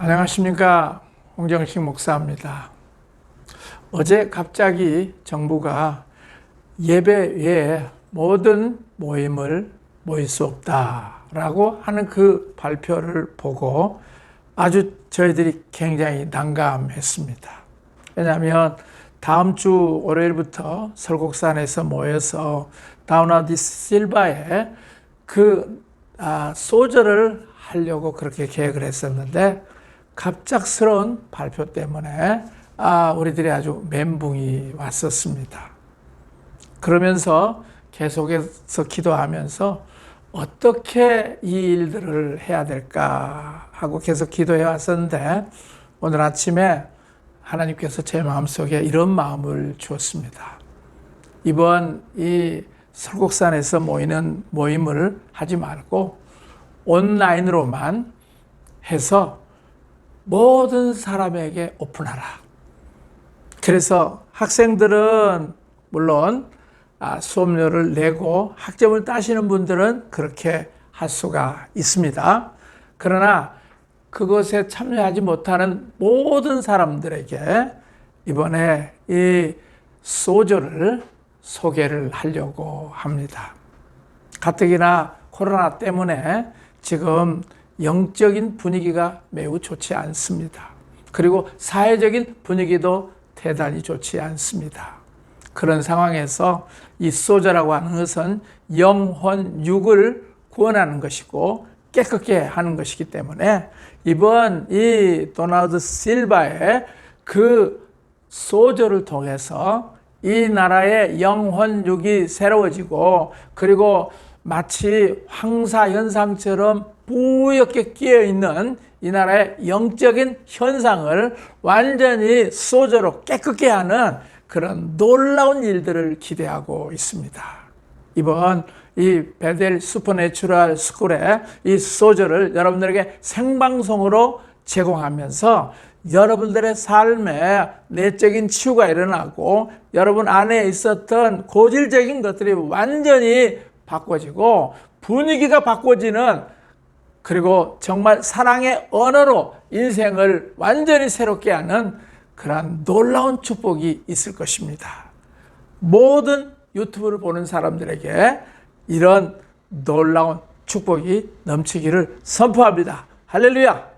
안녕하십니까 홍정식 목사입니다. 어제 갑자기 정부가 예배 외에 모든 모임을 모일 수 없다라고 하는 그 발표를 보고 아주 저희들이 굉장히 난감했습니다. 왜냐하면 다음 주 월요일부터 설곡산에서 모여서 다우나디 실바의 그 아, 소절을 하려고 그렇게 계획을 했었는데 갑작스러운 발표 때문에 아, 우리들이 아주 멘붕이 왔었습니다. 그러면서 계속해서 기도하면서 어떻게 이 일들을 해야 될까 하고 계속 기도해 왔었는데 오늘 아침에 하나님께서 제 마음속에 이런 마음을 주었습니다. 이번 이 설곡산에서 모이는 모임을 하지 말고 온라인으로만 해서 모든 사람에게 오픈하라. 그래서 학생들은 물론 아, 수업료를 내고 학점을 따시는 분들은 그렇게 할 수가 있습니다. 그러나 그것에 참여하지 못하는 모든 사람들에게 이번에 이 소조를 소개를 하려고 합니다. 가뜩이나 코로나 때문에 지금 영적인 분위기가 매우 좋지 않습니다. 그리고 사회적인 분위기도 대단히 좋지 않습니다. 그런 상황에서 이 소저라고 하는 것은 영혼 육을 구원하는 것이고 깨끗게 하는 것이기 때문에 이번 이 도나드 실바의 그 소저를 통해서 이 나라의 영혼 육이 새로워지고 그리고 마치 황사 현상처럼 뿌옇게 끼어 있는 이 나라의 영적인 현상을 완전히 소저로 깨끗게 하는 그런 놀라운 일들을 기대하고 있습니다. 이번 이 베델 슈퍼내추럴 스쿨의 이 소저를 여러분들에게 생방송으로 제공하면서 여러분들의 삶에 내적인 치유가 일어나고 여러분 안에 있었던 고질적인 것들이 완전히 바꿔지고 분위기가 바꿔지는 그리고 정말 사랑의 언어로 인생을 완전히 새롭게 하는 그러한 놀라운 축복이 있을 것입니다. 모든 유튜브를 보는 사람들에게 이런 놀라운 축복이 넘치기를 선포합니다. 할렐루야!